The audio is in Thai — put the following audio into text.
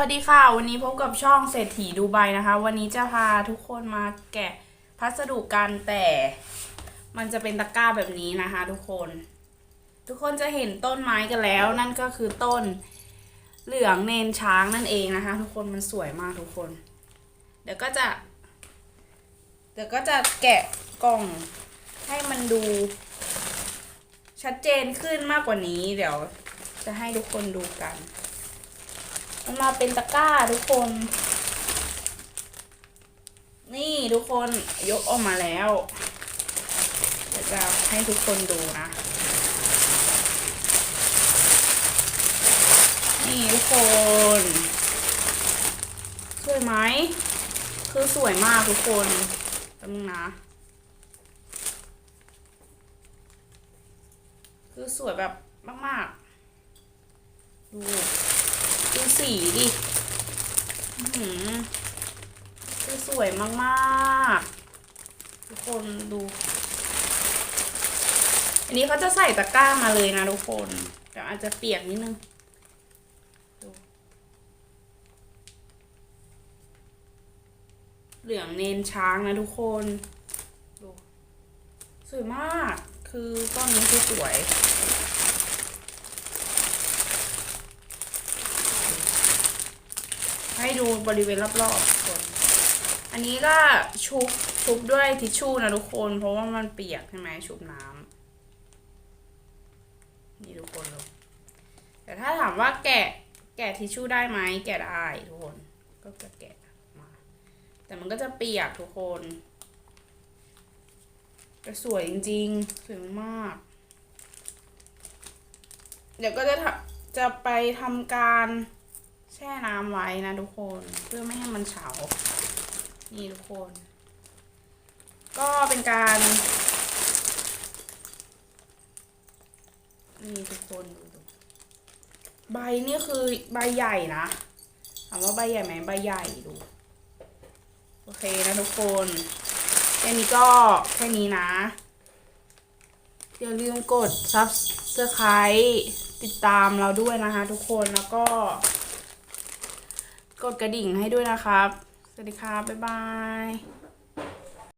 วัสดีค่ะ วันนี้พบกับช่องเศรษฐีดูไบนะคะ วันนี้จะพาทุกคนมาแกะพัสดุกันแต่มันจะเป็นตะกร้าแบบนี้นะคะทุกคน ทุกคนจะเห็นต้นไม้กันแล้ว นั่นก็คือต้นเหลืองเนนช้างนั่นเองนะคะ ทุกคนมันสวยมากทุกคน เดี๋ยวก็จะ เดี๋ยวก็จะแกะกล่องให้มันดู ชัดเจนขึ้นมากกว่านี้ เดี๋ยวจะให้ทุกคนดูกัน มันมาเป็นตะกร้าทุกคน นี่ทุกคนยกออกมาแล้วเดี๋ยวจะให้ทุกคนดูนะ นี่ทุกคน สวยไหม คือสวยมากทุกคนแป๊บนึงนะ คือสวยแบบมาก ๆ ดู ดูสีดิอื้อหือคือสวยมากๆ ทุกคนดู อันนี้เขาจะใส่ตะกร้ามาเลยนะทุกคนเดี๋ยวอาจจะเปียกนิดนึงเหลืองเนนช้างนะทุกคนดูสวยมาก คือต้นนี้คือสวย ให้ดูบริเวณรอบๆทุกคน อันนี้ก็ชุบชุบด้วยทิชชู่นะทุกคน เพราะว่ามันเปียกใช่ไหมชุบน้ำนี่ทุกคนดูแต่ถ้าถามว่าแกะแกะทิชชู่ได้ไหมแกะได้ทุกคน ก็จะแกะมา แต่มันก็จะเปียกทุกคนแต่สวยจริงๆสวยมาก เดี๋ยวก็จะทำจะไปทำการ แช่น้ำไว้นะทุกคนเพื่อไม่ให้มันเฉา นี่ทุกคน ก็เป็นการ นี่ทุกคนดูดูใบนี่คือใบใหญ่นะถามว่าใบใหญ่ไหมใบใหญ่ดู โอเคนะทุกคนแค่นี้ก็แค่นี้นะ อย่าลืมกด subscribe ติดตามเราด้วยนะคะทุกคนแล้วก็ กดกระดิ่งให้ด้วยนะครับ สวัสดีครับ บ๊ายบาย